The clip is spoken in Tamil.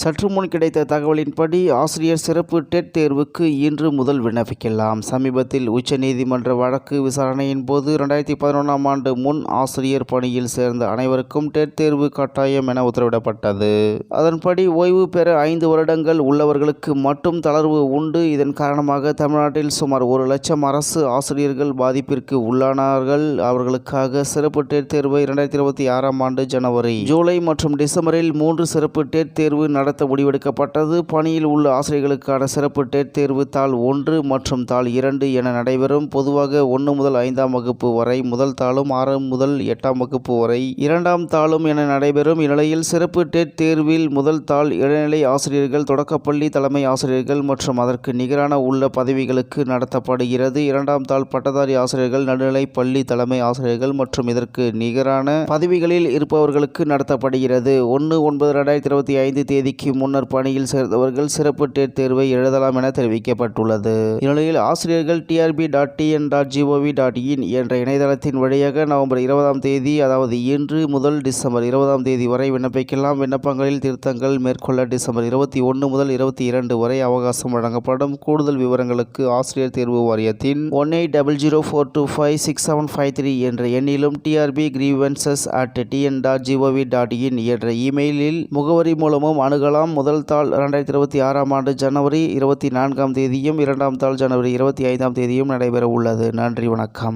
சற்று முன் கிடைத்த தகவலின்படி ஆசிரியர் சிறப்பு டெட் தேர்வுக்கு இன்று முதல் விண்ணப்பிக்கலாம். சமீபத்தில் உச்சநீதிமன்ற வழக்கு விசாரணையின் போது இரண்டாயிரத்தி பதினொன்றாம் ஆண்டு முன் ஆசிரியர் பணியில் சேர்ந்த அனைவருக்கும் டெட் தேர்வு கட்டாயம் என உத்தரவிடப்பட்டது. அதன்படி ஓய்வு பெற ஐந்து வருடங்கள் உள்ளவர்களுக்கு மட்டும் தளர்வு உண்டு. இதன் காரணமாக தமிழ்நாட்டில் சுமார் ஒரு லட்சம் அரசு ஆசிரியர்கள் பாதிப்பிற்கு உள்ளானார்கள். அவர்களுக்காக சிறப்பு டெட் தேர்வை இரண்டாயிரத்தி இருபத்தி ஆறாம் ஆண்டு ஜனவரி ஜூலை மற்றும் டிசம்பரில் மூன்று சிறப்பு டெட் தேர்வு நடத்த முடிவெடுக்கப்பட்டது. பணியில் உள்ள ஆசிரியர்களுக்கான சிறப்பு டெட் தேர்வு தாள் ஒன்று மற்றும் தாள் இரண்டு என நடைபெறும். பொதுவாக ஒன்று முதல் ஐந்தாம் வகுப்பு வரை முதல் தாளும் ஆறு முதல் எட்டாம் வகுப்பு வரை இரண்டாம் தாளும் என நடைபெறும். இந்நிலையில் சிறப்பு டெட் தேர்வில் முதல் தாள் இடைநிலை ஆசிரியர்கள் தொடக்கப்பள்ளி தலைமை ஆசிரியர்கள் மற்றும் அதற்கு நிகரான உள்ள பதவிகளுக்கு நடத்தப்படுகிறது. இரண்டாம் தாள் பட்டதாரி ஆசிரியர்கள் நடுநிலை பள்ளி தலைமை ஆசிரியர்கள் மற்றும் இதற்கு நிகரான பதவிகளில் இருப்பவர்களுக்கு நடத்தப்படுகிறது. ஒன்று ஒன்பது ரெண்டாயிரத்தி இருபத்தி ஐந்து தேதிக்கு முன்னர் பணியில் சேர்ந்தவர்கள் சிறப்பு டெட் தேர்வை எழுதலாம் என தெரிவிக்கப்பட்டுள்ளது. இந்நிலையில் ஆசிரியர்கள் TRB dot TN dot gov dot in என்ற இணையதளத்தின் வழியாக நவம்பர் இருபதாம் தேதி அதாவது இன்று முதல் டிசம்பர் இருபதாம் தேதி வரை விண்ணப்பிக்கலாம். விண்ணப்பங்களில் திருத்தங்கள் மேற்கொள்ள டிசம்பர் இருபத்தி ஒன்று முதல் இருபத்தி இரண்டு வரை அவகாசம் வழங்கப்படும். கூடுதல் விவரங்களுக்கு ஆசிரியர் தேர்வு வாரியத்தின் one eight double zero four two five six seven five three என்ற எண்ணிலும் TRB grievances at TN dot gov dot in என்ற இமெயிலில் முகவரி மூலமும் கலாம் முதல் தாள் இரண்டாயிரத்தி இருபத்தி ஆறாம் ஆண்டு ஜனவரி இருபத்தி நான்காம் தேதியும் இரண்டாம் தாள் ஜனவரி இருபத்தி ஐந்தாம் தேதியும் நடைபெற உள்ளது நன்றி வணக்கம்.